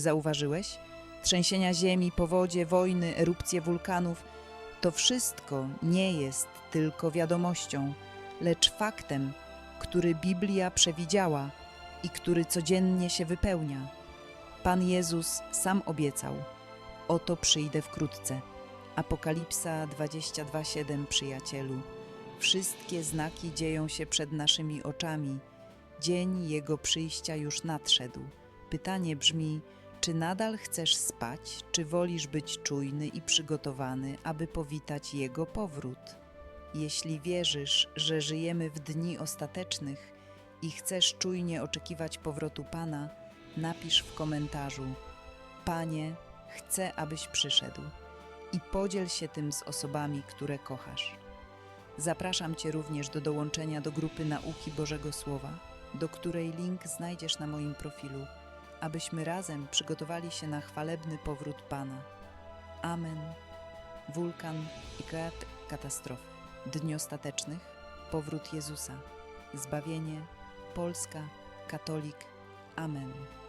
zauważyłeś? Trzęsienia ziemi, powodzie, wojny, erupcje wulkanów to wszystko nie jest tylko wiadomością, lecz faktem, który Biblia przewidziała i który codziennie się wypełnia. Pan Jezus sam obiecał: Oto przyjdę wkrótce. Apokalipsa 22:7 Przyjacielu. Wszystkie znaki dzieją się przed naszymi oczami. Dzień Jego przyjścia już nadszedł. Pytanie brzmi: czy nadal chcesz spać, czy wolisz być czujny i przygotowany, aby powitać Jego powrót? Jeśli wierzysz, że żyjemy w dni ostatecznych i chcesz czujnie oczekiwać powrotu Pana, napisz w komentarzu: Panie, chcę, abyś przyszedł i podziel się tym z osobami, które kochasz. Zapraszam Cię również do dołączenia do grupy Nauki Bożego Słowa, do której link znajdziesz na moim profilu, abyśmy razem przygotowali się na chwalebny powrót Pana. Amen. Wulkan i teatr katastrofy. Dni ostatecznych, powrót Jezusa, zbawienie, Polska, katolik. Amen.